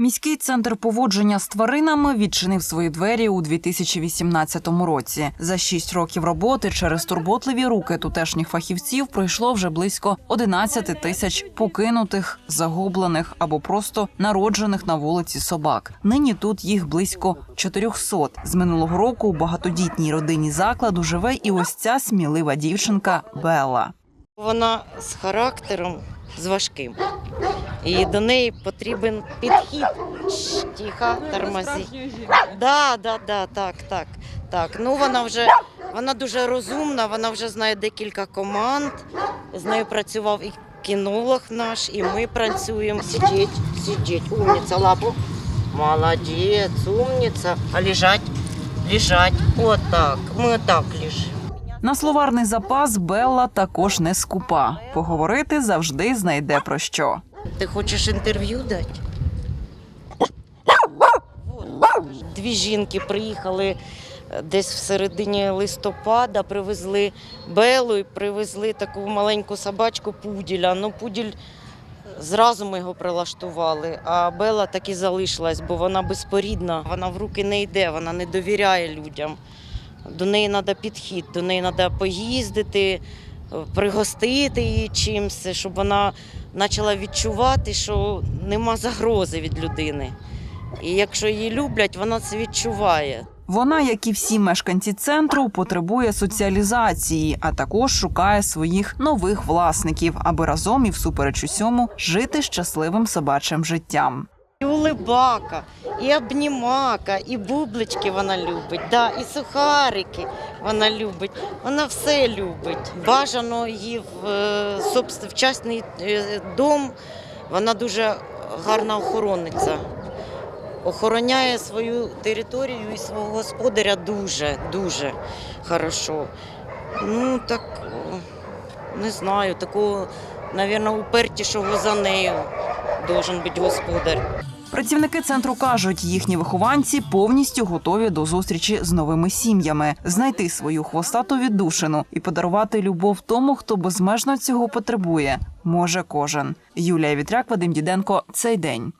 Міський центр поводження з тваринами відчинив свої двері у 2018 році. За шість років роботи через турботливі руки тутешніх фахівців пройшло вже близько 11 тисяч покинутих, загублених або просто народжених на вулиці собак. Нині тут їх близько 400. З минулого року у багатодітній родині закладу живе і ось ця смілива дівчинка Белла. Вона з характером з важким. І до неї потрібен підхід. Шш, Тихо, тормози. Да, да, да, так, так, так. Ну вона вже вона дуже розумна, вона вже знає декілька команд. З нею працював і кінолог наш, і ми працюємо. Сидіть, сидіть, умниця, лапу. Молодець, умниця. А лежать, лежать. Отак. Ми так лежимо. На словарний запас Белла також не скупа. Поговорити завжди знайде про що. Ти хочеш інтерв'ю дати? Дві жінки приїхали е, десь в середині листопада, привезли Белу і привезли таку маленьку собачку Пуділя. Ну, Пуділь зразу ми його прилаштували, а Бела так і залишилась, бо вона безпорідна, вона в руки не йде, вона не довіряє людям. До неї треба підхід, до неї треба поїздити, е, пригостити її чимось, щоб вона почала відчувати, що нема загрози від людини. І якщо її люблять, вона це відчуває. Вона, як і всі мешканці центру, потребує соціалізації, а також шукає своїх нових власників, аби разом і всупереч усьому жити щасливим собачим життям. Улибака, і обнімака, і бублички вона любить, да, і сухарики вона любить. Вона все любить. Бажано її в е, в частний е, дом. Вона дуже гарна охоронниця. Охороняє свою територію і свого господаря дуже, дуже хорошо. Ну так не знаю, такого, мабуть, упертішого за нею должен бути господар. Працівники центру кажуть, їхні вихованці повністю готові до зустрічі з новими сім'ями, знайти свою хвостату віддушину і подарувати любов тому, хто безмежно цього потребує. Може кожен. Юлія Вітряк, Вадим Діденко. Цей день.